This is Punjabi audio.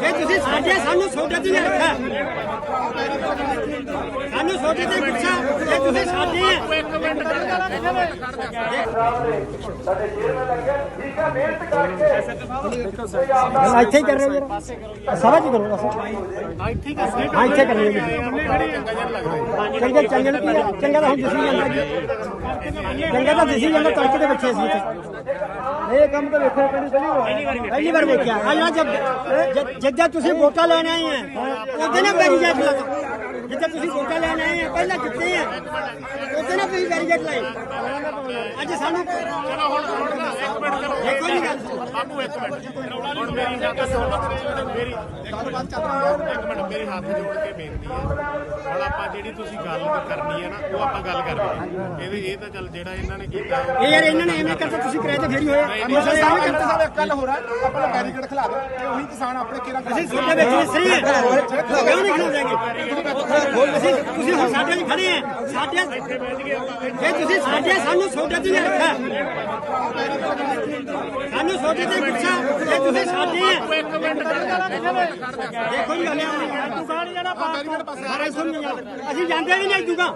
ਜੇ ਤੁਸੀਂ ਸਾਡੇ ਸਾਨੂੰ ਛੋਟੇ ਤੇ ਨਹੀਂ ਰੱਖਿਆ, ਸਾਨੂੰ ਛੋਟੇ ਤੇ ਪੁੱਛਿਆ ਜੇ ਤੁਸੀਂ ਸਾਡੇ ਆ ਇੱਥੇ ਹੀ ਕਰ ਰਹੇ ਹੋ ਯਾਰ। ਸਮਝ ਕਰੋ ਬਸ। ਹਾਂ, ਇੱਥੇ ਕਰ ਰਹੇ ਹੋ ਚੰਗੇ ਚੰਗੇ ਨੂੰ ਕੀ ਆ? ਚੰਗਾ ਤਾਂ ਹੁਣ ਦਿਸੀ ਜਾਂਦਾ ਜੀ। ਚੰਗਾ ਤਾਂ ਦਿਸੀ ਜਾਂਦਾ, ਤੜਕੇ ਦੇ ਬੱਚੇ ਸੀ ਇਹ ਕੰਮ ਤਾਂ ਵੇਖੋ, ਪਹਿਲੀ ਪਹਿਲੀ ਵਾਰ ਪਹਿਲੀ ਵਾਰ ਵੇਖਿਆ। ਅੱਜ ਜਦ ਜਦ- ਤੁਸੀਂ ਵੋਟਾਂ ਲੈਣ ਆਏ ਆ, ਉਹਦੇ ਨਾਲ ਬੈਰੀਜੈਟ ਲੱਗਾ ਜਿੱਦਾਂ ਤੁਸੀਂ ਵੋਟਾਂ ਲੈਣ ਆਏ ਆ ਪਹਿਲਾਂ ਜਿੱਤੇ ਆ? ਉਹਦੇ ਨਾਲ ਤੁਸੀਂ ਬੈਰੀਜੈਟ ਲਾਏ। ਅੱਜ ਸਾਨੂੰ ਚਲੋ ਹੁਣ ਹੁਣ ਨਾ ਇੱਕ ਮਿੰਟ। ਕਰੋ ਦੇਖੋ ਜੀ ਗੱਲ। ਬਾਪੂ ਇੱਕ ਮਿੰਟ। ਮੇਰੀ ਹੱਥ ਜੋੜ ਕੇ ਬੇਨਤੀ ਹੈ। ਹੁਣ ਆਪਾਂ ਜਿਹੜੀ ਤੁਸੀਂ ਗੱਲ ਕਰਨੀ ਹੈ ਨਾ ਉਹ ਆਪਾਂ ਗੱਲ ਕਰਦੇ ਇਹਦੇ ਇਹ ਤਾਂ ਚੱਲ ਜਿਹੜਾ ਇਹਨਾਂ ਨੇ ਕੀਤਾ ਇਹ ਯਾਰ ਇਹਨਾਂ ਨੇ ਐਵੇਂ ਕਰਤਾ ਤੁਸੀਂ ਕਰਾਏ ਤੇ ਫੇਰ ਹੀ ਹੋਇਆ ਮਸਲਾ ਇਹ ਸਾਹਿਬ ਕਰਤਾ। ਸਾਹਿਬ ਇੱਕ ਗੱਲ ਹੋ ਰਿਹਾ ਆਪਣਾ ਬੈਰੀਕੇਡ ਖਿਲਾ ਦਿਓ। ਤੇ ਉਹੀ ਕਿਸਾਨ ਆਪਣੇ ਕਿਰਾਂ ਅਸੀਂ ਤੁਹਾਡੇ ਵਿੱਚ ਸਹੀ। ਹੈ ਕਿਉਂ ਨਹੀਂ ਖੜੋ ਜਾਗੇ ਅਸੀਂ ਤੁਸੀਂ ਹੁਣ ਸਾਡੇ ਲਈ ਖੜੇ ਆ। ਸਾਡੇ ਜੇ ਤੁਸੀਂ ਸਾਡੇ ਸਾਨੂੰ ਛੋਟੇ ਤੇ ਨਹੀਂ ਰੱਖਿਆ ਸਾਨੂੰ ਛੋਟੇ ਤੇ ਪੁੱਛਿਆ ਜੇ ਤੁਸੀਂ ਸਾਡੇ ਆ। ਇੱਕ ਮਿੰਟ ਦੇਖੋ ਜੀ ਤੂੰ ਜਿਹੜਾ ਬਾਹਰ ਸੁਣ ਅਸੀਂ ਜਾਂਦੇ ਵੀ ਨਹੀਂ ਜੂਗਾ